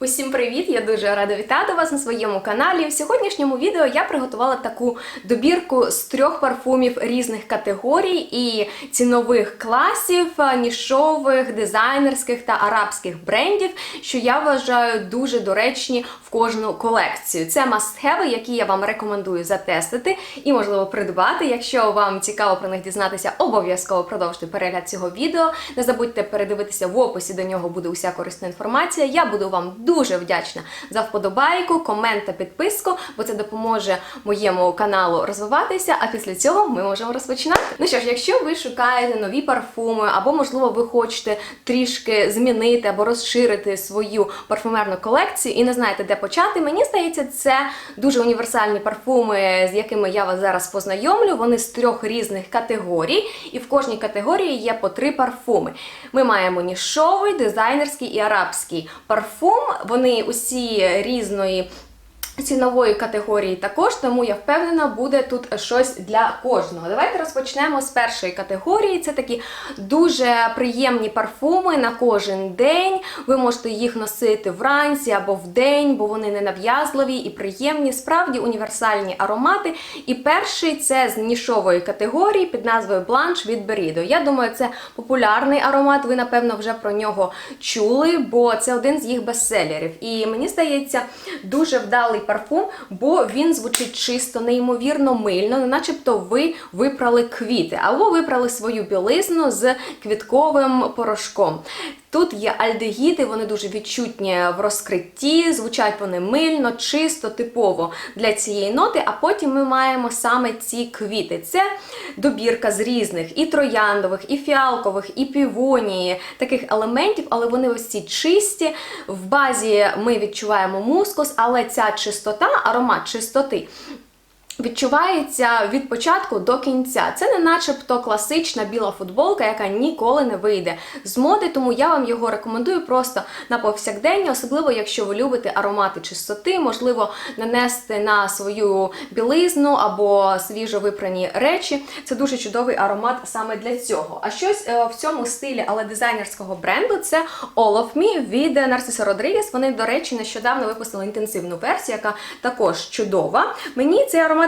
Усім привіт! Я дуже рада вітати вас на своєму каналі. В сьогоднішньому відео я приготувала таку добірку з трьох парфумів різних категорій і цінових класів, нішових, дизайнерських та арабських брендів, що я вважаю дуже доречні в кожну колекцію. Це must-have, які я вам рекомендую затестити і, можливо, придбати. Якщо вам цікаво про них дізнатися, обов'язково продовжуйте перегляд цього відео. Не забудьте передивитися в описі до нього буде уся корисна інформація. Я буду вам дуже вдячна за вподобайку, комент та підписку, бо це допоможе моєму каналу розвиватися. А після цього ми можемо розпочинати. Ну що ж, якщо ви шукаєте нові парфуми, або можливо ви хочете трішки змінити або розширити свою парфумерну колекцію і не знаєте, де почати, мені здається, це дуже універсальні парфуми, з якими я вас зараз познайомлю. Вони з трьох різних категорій, і в кожній категорії є по три парфуми. Ми маємо нішовий, дизайнерський і арабський парфум. Вони усі різної. Цінової категорії також, тому я впевнена, буде тут щось для кожного. Давайте розпочнемо з першої категорії. Це такі дуже приємні парфуми на кожен день. Ви можете їх носити вранці або вдень, бо вони не нав'язливі і приємні, справді універсальні аромати. І перший це з нішової категорії під назвою Blanche від Берідо. Я думаю, це популярний аромат. Ви, напевно, вже про нього чули, бо це один з їх бестселерів. І мені здається, дуже вдалий парфум, бо він звучить чисто, неймовірно мильно, начебто ви випрали квіти, або випрали свою білизну з квітковим порошком. Тут є альдегіди, вони дуже відчутні в розкритті, звучать вони мильно, чисто, типово для цієї ноти. А потім ми маємо саме ці квіти. Це добірка з різних і трояндових, і фіалкових, і півонії, таких елементів, але вони ось ці чисті. В базі ми відчуваємо мускус, але ця чистота, аромат чистоти. Відчувається від початку до кінця. Це не начебто класична біла футболка, яка ніколи не вийде з моди, тому я вам його рекомендую просто на повсякдення, особливо якщо ви любите аромати чистоти, можливо, нанести на свою білизну або свіжо випрані речі. Це дуже чудовий аромат саме для цього. А щось е, в цьому стилі, але дизайнерського бренду це All of Me від Нарциса Родрігес. Вони, до речі, нещодавно випустили інтенсивну версію, яка також чудова. Мені цей аромат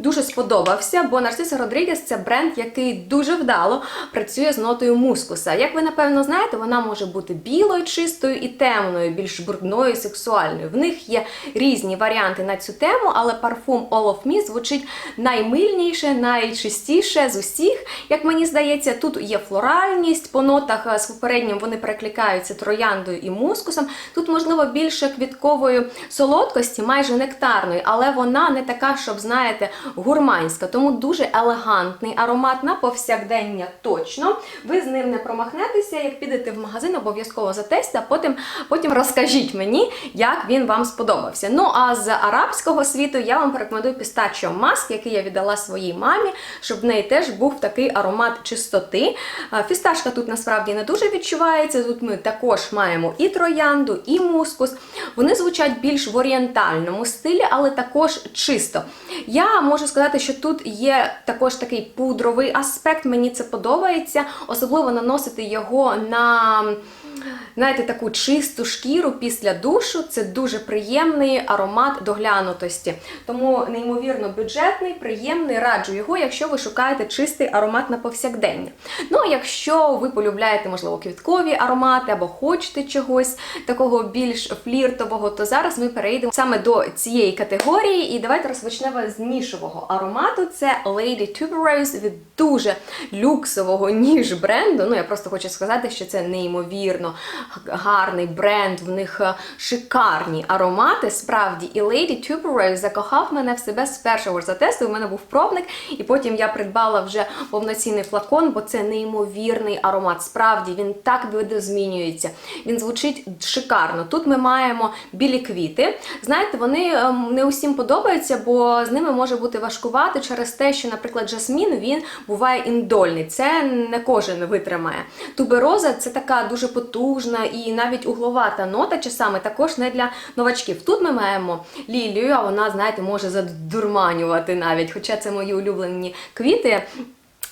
дуже сподобався, бо Нарциса Родрігес це бренд, який дуже вдало працює з нотою мускуса. Як ви напевно знаєте, вона може бути білою, чистою і темною, більш брудною, сексуальною. В них є різні варіанти на цю тему, але парфум All of Me звучить наймильніше, найчистіше з усіх. Як мені здається, тут є флоральність, по нотах е, з попереднім вони перекликаються трояндою і мускусом. Тут, можливо, більше квіткової солодкості, майже нектарної, але вона не така, щоб, знаєте, гурманська. Тому дуже елегантний аромат на повсякдення точно. Ви з ним не промахнетеся. Як підете в магазин, обов'язково затестите, а потім, потім розкажіть мені, як він вам сподобався. Ну а з арабського світу я вам порекомендую пістачо маск, який я віддала своїй мамі, щоб в неї теж був такий аромат чистоти. Фісташка тут насправді не дуже відчувається. Тут ми також маємо і троянду, і мускус. Вони звучать більш в орієнтальному стилі, але також чисто. Я можу сказати, що тут є також такий пудровий аспект, мені це подобається, особливо наносити його на. Знаєте, таку чисту шкіру після душу це дуже приємний аромат доглянутості. Тому неймовірно бюджетний, приємний, раджу його, якщо ви шукаєте чистий аромат на повсякдення. Ну а якщо ви полюбляєте, можливо, квіткові аромати або хочете чогось такого більш фліртового, то зараз ми перейдемо саме до цієї категорії. І давайте розпочнемо з нішового аромату. Це Lady Tuberose від дуже люксового ніж бренду. Ну я просто хочу сказати, що це неймовірно гарний бренд, в них е, шикарні аромати. Справді, і Lady Tuberose закохав мене в себе з першого ж затесту. У мене був пробник, і потім я придбала вже повноцінний флакон, бо це неймовірний аромат. Справді він так видозмінюється. Він звучить шикарно. Тут ми маємо білі квіти. Знаєте, вони ем, не усім подобаються, бо з ними може бути важкувати через те, що, наприклад, жасмін він буває індольний. Це не кожен витримає. Тубероза це така дуже потужна і навіть угловата нота, часами також не для новачків. Тут ми маємо лілію, а вона, знаєте, може задурманювати навіть, хоча це мої улюблені квіти.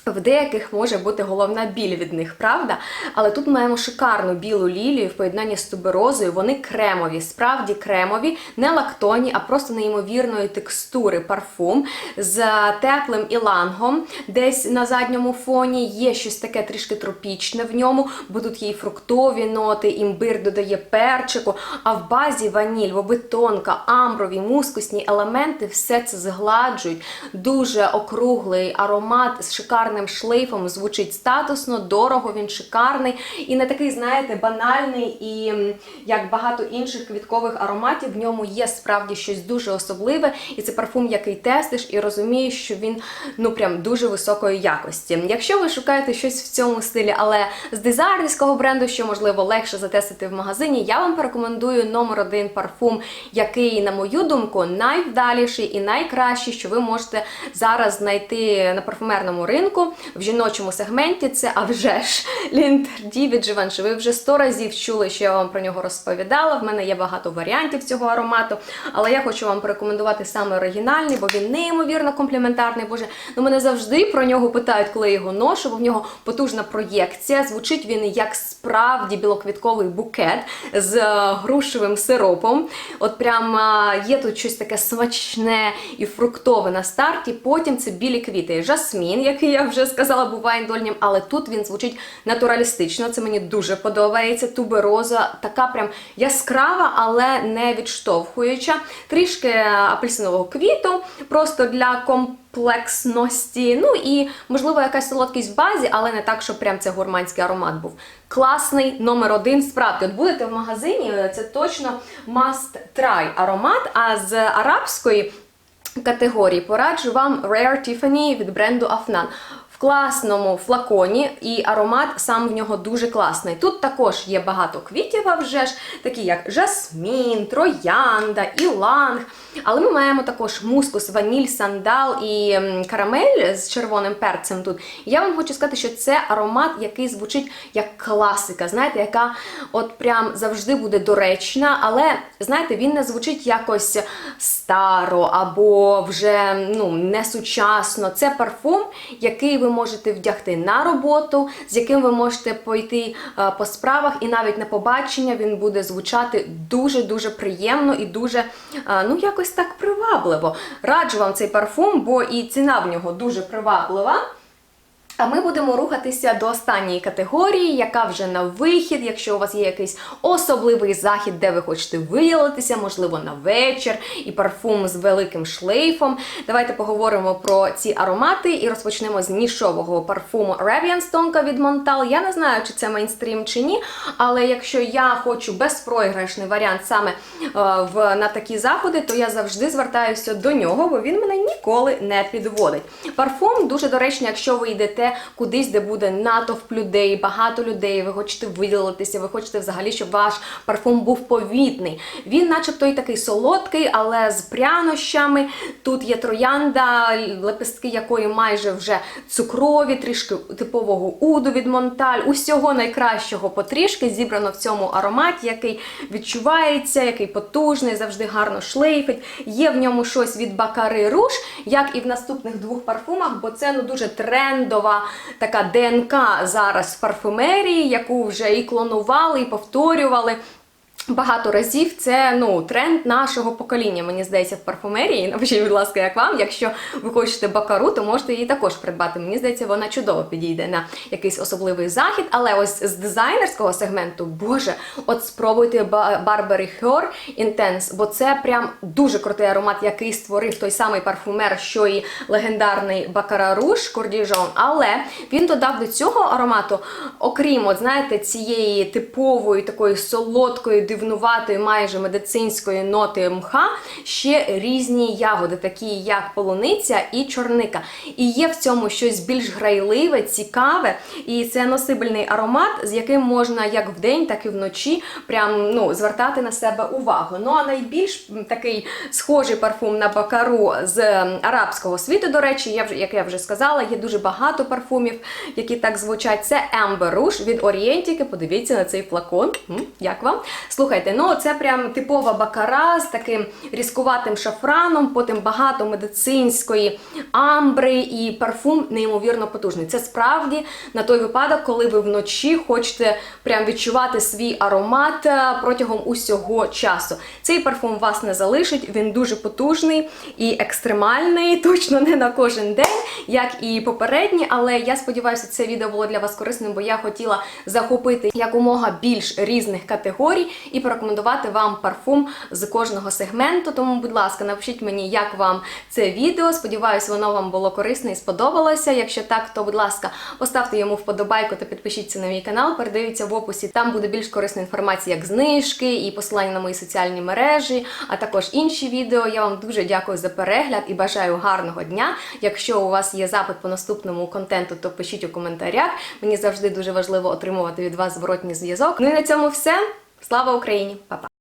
В деяких може бути головна біль від них, правда? Але тут маємо шикарну білу лілію в поєднанні з туберозою. Вони кремові, справді кремові, не лактонні, а просто неймовірної текстури парфум з теплим ілангом. Десь на задньому фоні є щось таке трішки тропічне в ньому, є і фруктові ноти, імбир додає перчику, а в базі ваніль, бобитонка, амброві, мускусні елементи все це згладжують. Дуже округлий аромат з шикарним шлейфом, звучить статусно, дорого, він шикарний і не такий, знаєте, банальний і як багато інших квіткових ароматів. В ньому є справді щось дуже особливе, і це парфум, який тестиш, і розумієш, що він ну прям дуже високої якості. Якщо ви шукаєте щось в цьому стилі, але з дизайнерського бренду, що можливо легше затестити в магазині, я вам порекомендую номер один парфум, який, на мою думку, найвдаліший і найкращий, що ви можете зараз знайти на парфумерному ринку в жіночому сегменті. Це а вже ж Лінтерді від Givenchy. Ви вже сто разів чули, що я вам про нього розповідала. В мене є багато варіантів цього аромату, але я хочу вам порекомендувати саме оригінальний, бо він неймовірно компліментарний. Боже, ну мене завжди про нього питають, коли я його ношу, бо в нього потужна проєкція. Звучить він як справді білоквітковий букет з е, грушевим сиропом. От прям е, є тут щось таке смачне і фруктове на старті. Потім це білі квіти. Жасмін, який я вже сказала, буває індольнім, але тут він звучить натуралістично. Це мені дуже подобається. Тубероза така прям яскрава, але не відштовхуюча. Трішки апельсинового квіту, просто для комплексності. Ну і можливо якась солодкість в базі, але не так, щоб прям це гурманський аромат був. Класний номер один. Справді, от будете в магазині, це точно must try аромат. А з арабської категорії пораджу вам Rare Tiffany від бренду Afnan. Класному флаконі, і аромат сам в нього дуже класний. Тут також є багато квітів, а вже ж, такі як жасмін, троянда, іланг. Але ми маємо також мускус, ваніль, сандал і карамель з червоним перцем тут. Я вам хочу сказати, що це аромат, який звучить як класика, знаєте, яка от прям завжди буде доречна, але знаєте, він не звучить якось старо або вже ну, несучасно. Це парфум, який ви можете вдягти на роботу, з яким ви можете пойти е, по справах, і навіть на побачення він буде звучати дуже-дуже приємно і дуже, е, ну, якось так привабливо. Раджу вам цей парфум, бо і ціна в нього дуже приваблива. А ми будемо рухатися до останньої категорії, яка вже на вихід, якщо у вас є якийсь особливий захід, де ви хочете виділитися, можливо, на вечір, і парфум з великим шлейфом. Давайте поговоримо про ці аромати і розпочнемо з нішового парфуму Radiant Stonka від Montal. Я не знаю, чи це мейнстрім чи ні, але якщо я хочу безпроіграшний варіант саме е, в, на такі заходи, то я завжди звертаюся до нього, бо він мене ніколи не підводить. Парфум дуже доречний, якщо ви йдете кудись, де буде натовп людей, багато людей, ви хочете виділитися, ви хочете взагалі, щоб ваш парфум був повітний. Він, начебто, і такий солодкий, але з прянощами. Тут є троянда, лепестки якої майже вже цукрові, трішки типового уду від Монталь. Усього найкращого потрішки зібрано в цьому ароматі, який відчувається, який потужний, завжди гарно шлейфить. Є в ньому щось від Бакари Руш, як і в наступних двох парфумах, бо це ну дуже трендова така ДНК зараз в парфумерії, яку вже і клонували, і повторювали. Багато разів це ну тренд нашого покоління, мені здається, в парфумерії. Напишіть, будь ласка, як вам. Якщо ви хочете бакару, то можете її також придбати. Мені здається, вона чудово підійде на якийсь особливий захід. Але ось з дизайнерського сегменту, боже, от спробуйте Ба- Burberry Her Intense, бо це прям дуже крутий аромат, який створив той самий парфумер, що і легендарний Бакара Руш Кордіжон. Але він додав до цього аромату, окрім, от знаєте, цієї типової такої солодкої, дивнуватої, майже медицинської ноти мха, ще різні ягоди, такі як полуниця і чорника. І є в цьому щось більш грайливе, цікаве, і це носибельний аромат, з яким можна як вдень, так і вночі прям ну, звертати на себе увагу. Ну а найбільш такий схожий парфум на бакару з арабського світу, до речі, я вже, як я вже сказала, є дуже багато парфумів, які так звучать. Це Amber Rouge від Орієнтіки. Подивіться на цей флакон. Як вам? Слухайте, ну це прям типова бакара з таким різкуватим шафраном, потім багато медицинської амбри і парфум неймовірно потужний. Це справді на той випадок, коли ви вночі хочете прям відчувати свій аромат е, протягом усього часу. Цей парфум вас не залишить, він дуже потужний і екстремальний, точно не на кожен день, як і попередні, але я сподіваюся, це відео було для вас корисним, бо я хотіла захопити якомога більш різних категорій і порекомендувати вам парфум з кожного сегменту. Тому, будь ласка, напишіть мені, як вам це відео. Сподіваюся, воно вам було корисне і сподобалося. Якщо так, то будь ласка, поставте йому вподобайку та підпишіться на мій канал. Передивіться в описі. Там буде більш корисна інформація, як знижки і посилання на мої соціальні мережі, а також інші відео. Я вам дуже дякую за перегляд і бажаю гарного дня. Якщо у вас є запит по наступному контенту, то пишіть у коментарях. Мені завжди дуже важливо отримувати від вас зворотній зв'язок. Ну і на цьому все. Слава Україні! Па-па!